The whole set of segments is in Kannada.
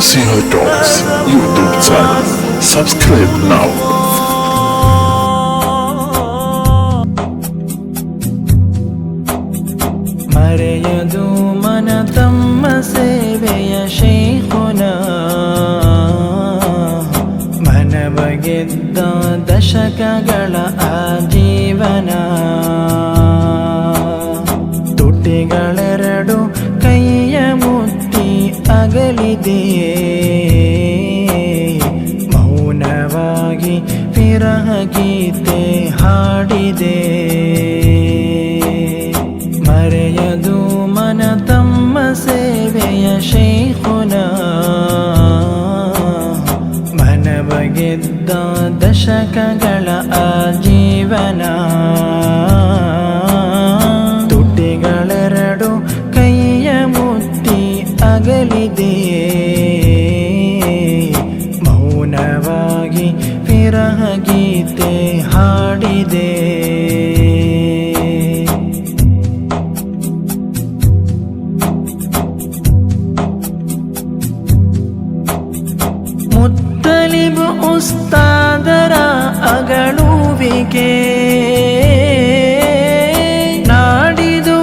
Singer Talks YouTube channel. Subscribe now. ಮರೆಯದು ಮನ ತಮ್ಮ ಸೇವೆಯ ಶೇಖುನ ಮನವ ಗೆದ್ದ ದಶಕಗಳ ಆ ಜೀವನ ಕೈಯ ಅಗಲಿದೆಯೇ ಮೌನವಾಗಿ ವಿರಹ ಗೀತೆ ಹಾಡಿದೆ. ಹಾಡಿದೆ. ಮುತ್ತಲಿಬು ಉಸ್ತಾದರ ಅಗಳುವಿಕೆ ನಾಡಿದು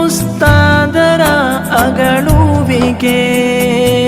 ಉಸ್ತಾದರ ಅಗಳುವಿಕೆ ನಾಡಿದು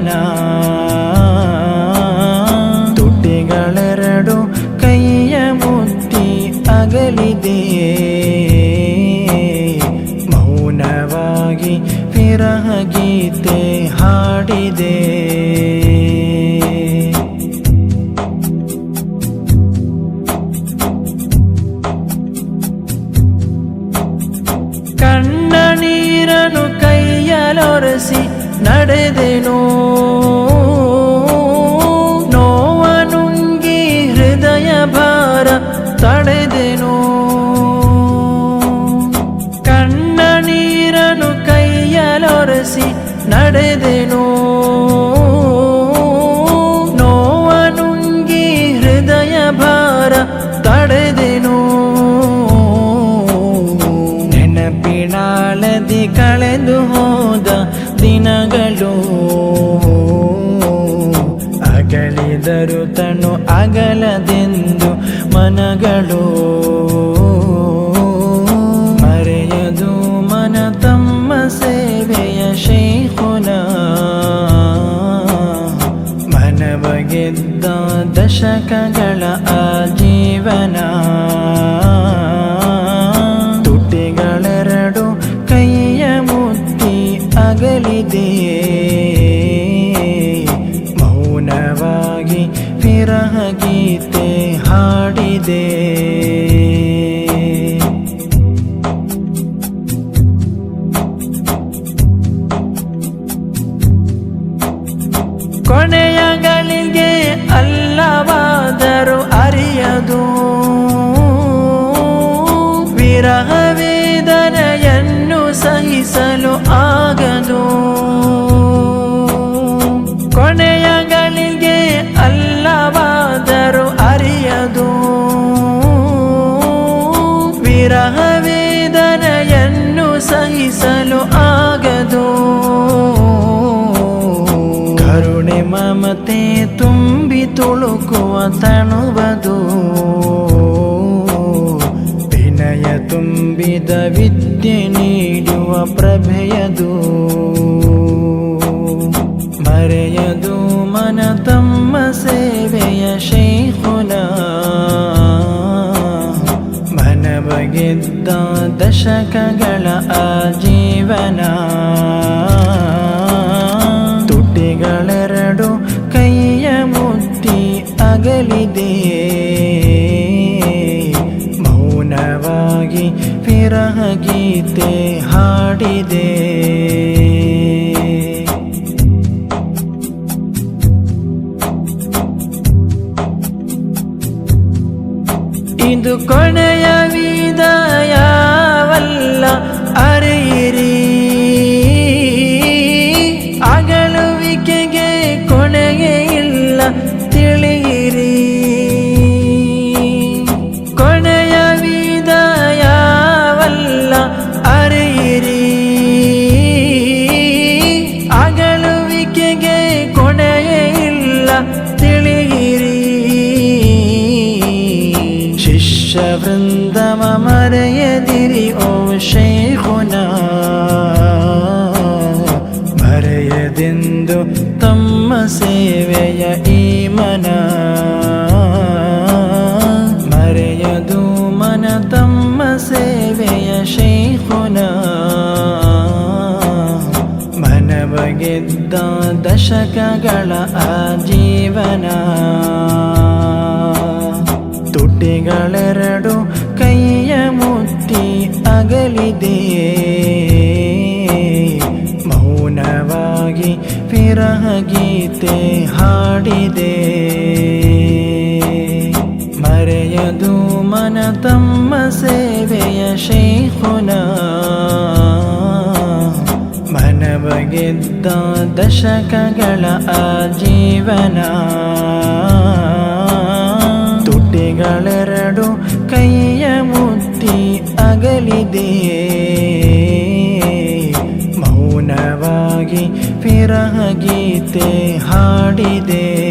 ಆಜೀವನ ತುಟಿಗಳೆರಡು ಕೈಯ ಮುಟ್ಟಿ ಅಗಲಿದೆ. ಮೌನವಾಗಿ ವಿರಹ ಗೀತೆ ಹಾಡಿದೆ. ನಡೆದೆನು ನೋವನುಂಗಿ ಹೃದಯ ಭಾರ ತಡೆದೆನು? ಕಣ್ಣ ನೀರನು ಕೈಯಲೊರೆಸಿ ನಡೆದೆನು? ನೋವನುಂಗಿ ಹೃದಯ ಭಾರ ತಡೆದೆನು? ನೆನಪಿನಾಳದಿ ಕಳೆದು ಹೋದ ದಿನಗಳು. ಅಗಲಿದರು ತನು ಅಗಲದೆಂದು ಮನಗಳು. ಮರೆಯದು ಮನ ತಮ್ಮ ಸೇವೆಯ ಶೇಖುನ. ಮನವಗೆದ್ದ ದಶಕಗಳ ಆ ತುಟಿಗಳೆರಡು ಗೀತೆ ಹಾಡಿದೆ. ಮಮತೆ ತುಂಬಿ ತುಳುಕುವ ತಣುವುದು. ವಿನಯ ತುಂಬಿದ ವಿದ್ಯೆ ನೀಡುವ ಪ್ರಭೆಯದು. ಮರೆಯದು ಮನ ತಮ್ಮ ಸೇವೆಯ ಶೇಖುನ. ಮನ ಬಗೆದ್ದ ದಶಕಗಳ ಆಜೀವನ ಗೀತೆ ಹಾಡಿದೆ. ಇಂದು ಕೊನೆಯವಿ ಮನ ಮರೆಯದು ಮನ ತಮ್ಮ ಸೇವೆಯ ಶೇಖುನ. ಮನವಗೆದ್ದ ದಶಕಗಳ ಆಜೀವನ. ತುಟಿಗಳೆರಡು ಕೈಯ ಮುತ್ತಿ ಅಗಲಿದೆ. ಮೌನವಾಗಿ ಪಿರಹ ಗೀತೆ ಹಾಡಿದೆ. ಮರೆಯದು ಮನ ತಮ್ಮ ಸೇವೆಯ ಶೇಖುನ. ಮನವಗೆದ್ದ ದಶಕಗಳ ಆಜೀವನ. ತುಟಿಗಳೆರಡು ಕೈಯ ಮುತ್ತಿ ಅಗಲಿದೆ ಗೀತೆ ಹಾಡಿದೆ.